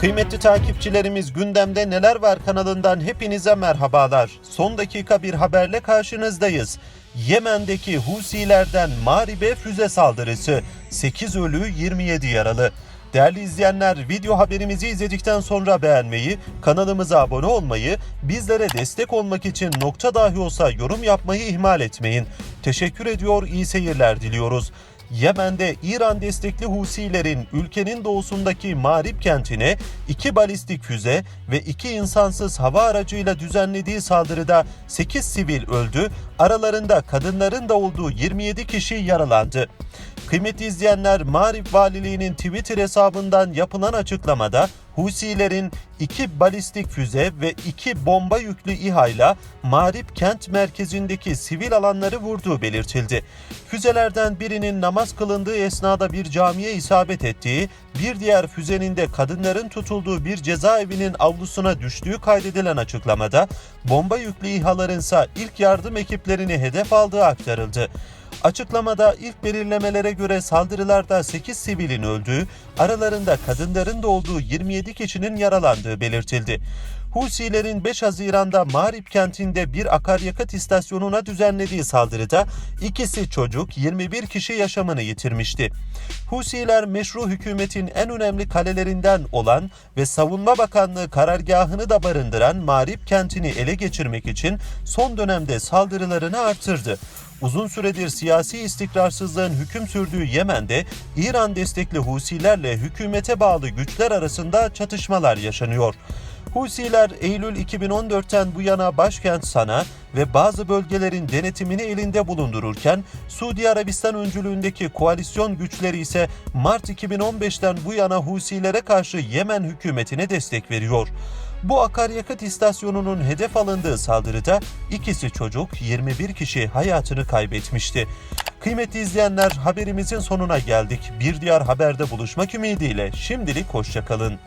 Kıymetli takipçilerimiz gündemde neler var kanalından hepinize merhabalar. Son dakika bir haberle karşınızdayız. Yemen'deki Husilerden Marib'e füze saldırısı. 8 ölü 27 yaralı. Değerli izleyenler video haberimizi izledikten sonra beğenmeyi, kanalımıza abone olmayı, bizlere destek olmak için nokta dahi olsa yorum yapmayı ihmal etmeyin. Teşekkür ediyor, iyi seyirler diliyoruz. Yemen'de İran destekli Husilerin ülkenin doğusundaki Marib kentine iki balistik füze ve iki insansız hava aracıyla düzenlediği saldırıda 8 sivil öldü, aralarında kadınların da olduğu 27 kişi yaralandı. Kıymetli izleyenler Marib Valiliği'nin Twitter hesabından yapılan açıklamada Husilerin iki balistik füze ve iki bomba yüklü İHA'yla Marib kent merkezindeki sivil alanları vurduğu belirtildi. Füzelerden birinin namaz kılındığı esnada bir camiye isabet ettiği, bir diğer füzenin de kadınların tutulduğu bir cezaevinin avlusuna düştüğü kaydedilen açıklamada bomba yüklü İHA'ların ise ilk yardım ekiplerini hedef aldığı aktarıldı. Açıklamada ilk belirlemelere göre saldırılarda 8 sivilin öldüğü, aralarında kadınların da olduğu 27 kişinin yaralandığı belirtildi. Husilerin 5 Haziran'da Marib kentinde bir akaryakıt istasyonuna düzenlediği saldırıda ikisi çocuk 21 kişi yaşamını yitirmişti. Husiler meşru hükümetin en önemli kalelerinden olan ve Savunma Bakanlığı karargahını da barındıran Marib kentini ele geçirmek için son dönemde saldırılarını artırdı. Uzun süredir siyasi istikrarsızlığın hüküm sürdüğü Yemen'de İran destekli Husilerle hükümete bağlı güçler arasında çatışmalar yaşanıyor. Husiler Eylül 2014'ten bu yana başkent Sana ve bazı bölgelerin denetimini elinde bulundururken Suudi Arabistan öncülüğündeki koalisyon güçleri ise Mart 2015'ten bu yana Husilere karşı Yemen hükümetine destek veriyor. Bu akaryakıt istasyonunun hedef alındığı saldırıda ikisi çocuk 21 kişi hayatını kaybetmişti. Kıymetli izleyenler haberimizin sonuna geldik. Bir diğer haberde buluşmak ümidiyle şimdilik hoşçakalın.